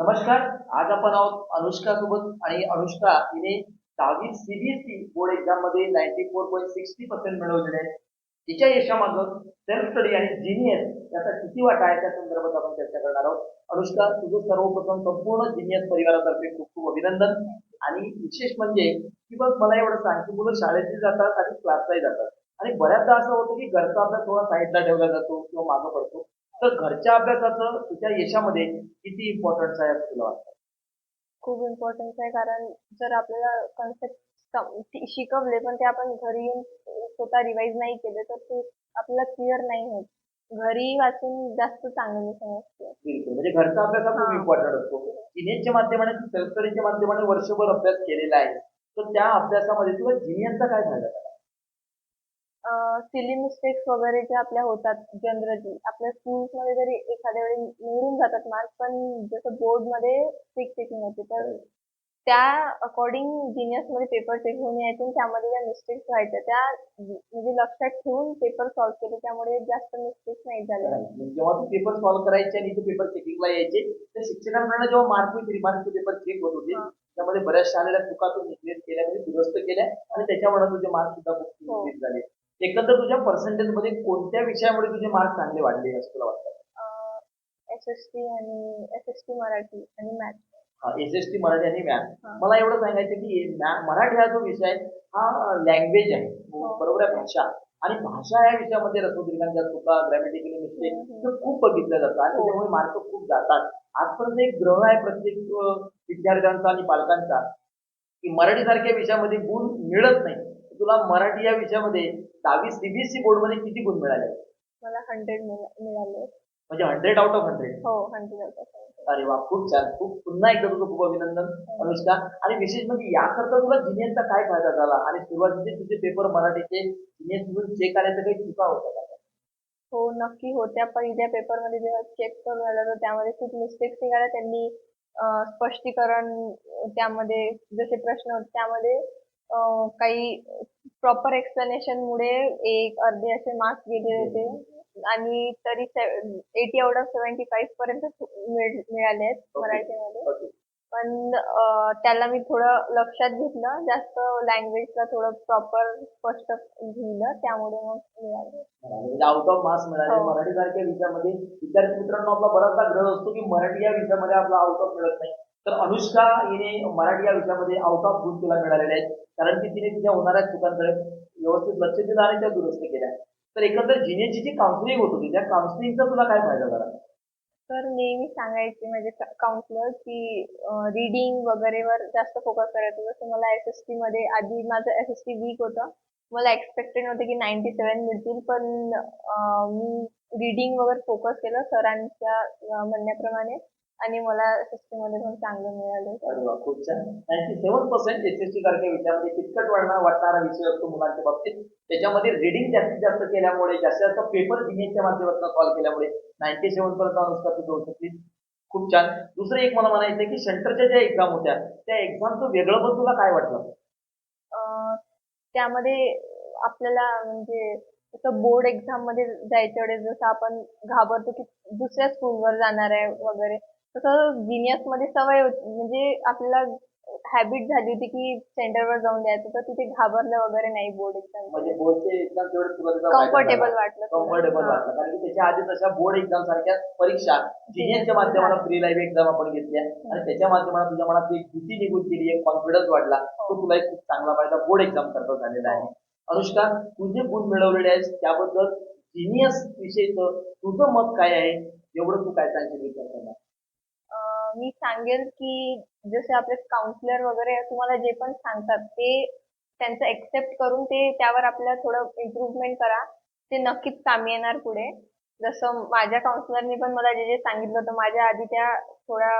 नमस्कार आज आपण आहोत अनुष्का सोबत आणि अनुष्का हिने दहावी सीबीएसई बोर्ड एक्झाममध्ये ninety four point sixty percent मिळवलेले आहेत. तिच्या यशामागं सेल्फ स्टडी आणि जिनियस याचा किती वाटा आहे त्या संदर्भात आपण चर्चा करणार आहोत. अनुष्का तुझं सर्वप्रथम संपूर्ण जिनियस परिवारातर्फे खूप खूप अभिनंदन. आणि विशेष म्हणजे की बघ मला एवढं सांग की मुलं शाळेतही जातात आणि क्लासलाही जातात. आणि बऱ्याचदा असं होतं की घरचा अभ्यास थोडा साईडला ठेवला जातो किंवा मागं पडतो. तर घरच्या अभ्यासाचं तुझ्या यशामध्ये किती इम्पॉर्टन्स आहे असं तुला वाटतं? खूप इम्पॉर्टन्स आहे. कारण जर आपल्याला कन्सेप्ट शिकवले पण ते आपण घरी येऊन स्वतः रिवाईज नाही केले तर ते आपल्याला क्लिअर नाही होत. घरी वाचून जास्त चांगले समजते. बिलकुल. म्हणजे घरचा अभ्यास हा खूप. इम्पॉर्टंट असतो. जिनियसच्या माध्यमाने सेल्फ स्टडीच्या माध्यमाने वर्षभर अभ्यास केलेला आहे. तर त्या अभ्यासामध्ये तुला जिनियसचा काय फायदा झाला? सिली मिस्टेक्स वगैरे जे आपल्या होतात जनरली आपल्या schools मध्ये जरी एखाद्या वेळी निवडून जातात मार्क पण जसं board मध्ये चेकिंग होते तर त्या अकॉर्डिंगमध्ये पेपर चेक होऊन यायचे आणि त्यामध्ये ज्या मिस्टेक्स व्हायच्या त्या म्हणजे लक्षात ठेवून पेपर सॉल्व्ह केले त्यामुळे जास्त मिस्टेक्स नाही म्हणजे जेव्हा तू पेपर सॉल्व्ह करायचे आणि पेपर चेकिंगला यायचे तर शिक्षकांकडनं जेव्हा मार्क विथ रिमार्कचे पेपर चेक होत होते. त्यामध्ये बऱ्याचशा आलेल्या चुका तू निग्लेक्ट केल्या म्हणजे दुरुस्त केल्या आणि त्याच्यामुळे तुझे मार्क सुद्धा खूप हो. झाले एकंदर तुझ्या पर्सेंटेजमध्ये कोणत्या विषयामुळे तुझे मार्क चांगले वाढले असं तुला वाटतं एस एस टी आणि एस एस टी मराठी आणि math S S T Marathi आणि मॅथ. मला एवढं सांगायचं की मराठी हा जो विषय आहे हा लँग्वेज आहे हो. बरोबर आहे भाषा आणि भाषा या विषयामध्ये रसोदीर्घांच्या चुका ग्रॅमॅटिकली मिस्टेक. हे खूप बघितलं जातं आणि हो. त्याच्यामुळे मार्क खूप जातात आजपर्यंत एक ग्रह आहे प्रत्येक विद्यार्थ्यांचा आणि पालकांचा की मराठी सारख्या विषयामध्ये गुण मिळत नाही तुला मराठी या विषयामध्ये दहावी सीबीएसई बोर्डमध्ये किती गुण मिळाले? मला हंड्रेड मिळाले. म्हणजे हंड्रेड आउट ऑफ हंड्रेड हो हंड्रेड अरे वा खूप छान. खूप पुन्हा एकदा तुझं खूप अभिनंदन अनुष्का. आणि विशेष म्हणजे याकरता तुला जिनियसचा काय फायदा झाला? आणि सुरुवातीचे तुझे पेपर मराठीचे जिनियस मधून चेक आल्याचं काही चुका होत्या का? हो नक्की होत्या. पहिल्या पेपरमध्ये जेव्हा चेक करून आलं तर त्यामध्ये खूप मिस्टेक्स निघाल्या. त्यांनी स्पष्टीकरण त्यामध्ये जसे प्रश्न होते त्यामध्ये काही प्रॉपर एक्सप्लेनेशन मुळे एक अर्धे असे मार्क्स गेले होते. आणि तरी eighty out of seventy five पर्यंत मिळ- मिळाले आहेत मराठीमध्ये. पण त्याला मी थोडं लक्षात घेतलं. जास्त लँग्वेजला थोडं प्रॉपर स्पष्ट लिहिलं. त्यामुळे मग मिळाले. म्हणजे आउट ऑफ मार्क्स मिळाले. हो. मराठी सारख्या विषयामध्ये विद्यार्थी मित्रांनो आपला बराचसा ग्रह असतो की मराठी या विषयामध्ये आपला आउट ऑफ मिळत नाही. तर अनुष्का हिने मराठी या विषयामध्ये आउट ऑफ गुण तिला मिळालेले आहेत. कारण की तिने तिच्या होणाऱ्या चुकांकडे व्यवस्थित लक्ष दिलं आणि त्या दुरुस्त केल्या. तर एकंदर जिनेची जी काउन्सिलिंग होत होती त्या काउन्सिलिंगचा तुला काय फायदा झाला? तर नेहमी सांगायचे माझे काउन्सिलर की रीडिंग वगैरेवर जास्त फोकस करायचं. जसं मला एस एस टी मध्ये आधी माझं एस एस टी वीक होतं. मला एक्सपेक्टेड नव्हते की नाईन्टी सेवन मिळतील पण मी रीडिंग वगैरे फोकस केलं सरांच्या म्हणण्याप्रमाणे. आणि मला एसमध्ये पण चांगलं मिळालं. अरे वा खूप छान. Ninety seven percent S S T सारख्या विषयामध्ये कितकट वाढणार वाटणारा विषय असतो मुलांच्या बाबतीत. त्याच्यामध्ये रिडिंग जास्तीत जास्त केल्यामुळे जास्तीत जास्त पेपर जिनेच्या माध्यमातून सॉल्व्ह केल्यामुळे नाईन्टी सेव्हन पर्यंत अनुष्का तू शकली खूप छान. दुसरं एक मला म्हणायचं की सेंटरच्या ज्या एक्झाम होत्या त्या एक्झामचं वेगळं पण तुला काय वाटलं? त्यामध्ये आपल्याला म्हणजे जसं बोर्ड एक्झाममध्ये जायच्या वेळेस जसं आपण घाबरतो की दुसऱ्या स्कूलवर जाणार आहे वगैरे तसं जिनियसमध्ये सवय होती. म्हणजे आपल्याला हॅबिट झाली होती की सेंटरवर जाऊन द्यायचं तर तिथे घाबरलं वगैरे नाही बोर्ड एक्झाम म्हणजे वाटलं थोडं. कम्फर्टेबल हां. वाटलं. कारण की त्याच्या आधी तशा बोर्ड एक्झाम सारख्या परीक्षा जिनियसच्या माध्यमातून फ्री लाईव्ह एक्झाम आपण घेतल्या. आणि त्याच्या माध्यमातून तुझ्या मनात एक भीती निघून गेली एक कॉन्फिडन्स वाढला तो तुला एक खूप चांगला फायदा बोर्ड एक्झाम करता झालेला आहे. अनुष्का तुझे गुण मिळवलेले आहेत त्याबद्दल जिनियस विषयीचं तुझं मत काय आहे? एवढं तू काय सांगशील विद्यार्थ्यांना मी सांगेल की जसे आपले काउन्सिलर वगैरे तुम्हाला जे पण सांगतात ते त्यांचं एक्सेप्ट करून ते त्यावर आपल्याला थोडं इम्प्रूव्हमेंट करा. ते नक्कीच कामी येणार पुढे. जसं माझ्या काउन्सिलरनी पण मला जे जे सांगितलं होतं माझ्या आधी त्या थोड्या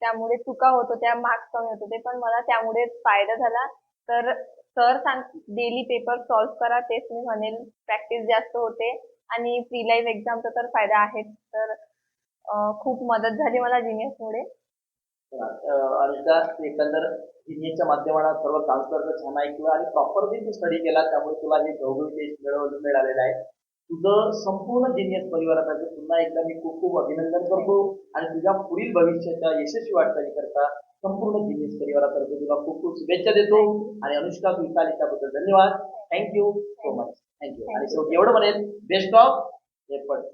त्यामुळे चुका होत होत्या मार्क्स कमी होत होते पण मला त्यामुळे फायदा झाला. तर सर सांग डेली पेपर सॉल्व्ह करा तेच मी म्हणेल. प्रॅक्टिस जास्त होते. आणि प्री लाईव्ह एक्झामचा तर फायदा आहेच. तर खूप मदत झाली मला जिनियसमुळे अनुष्का एकंदर जिनियसच्या माध्यमातून सर्व काउन्सिलरचं छान ऐकलं आणि प्रॉपरली तू स्टडी केला त्यामुळे तुला हे गौरव टेस्ट मिळवून मिळालेलं आहे तुझं संपूर्ण जिनियस परिवारातर्फे पुन्हा एकदा मी खूप खूप अभिनंदन करतो आणि तुझ्या पुढील भविष्याच्या यशस्वी वाटचाली करता संपूर्ण जिनियस परिवारातर्फे तुला खूप खूप शुभेच्छा देतो आणि अनुष्का तू इथं आली धन्यवाद. थँक्यू सो मच थँक्यू आणि शेवटी एवढं म्हणेल बेस्ट ऑफ एफर्ट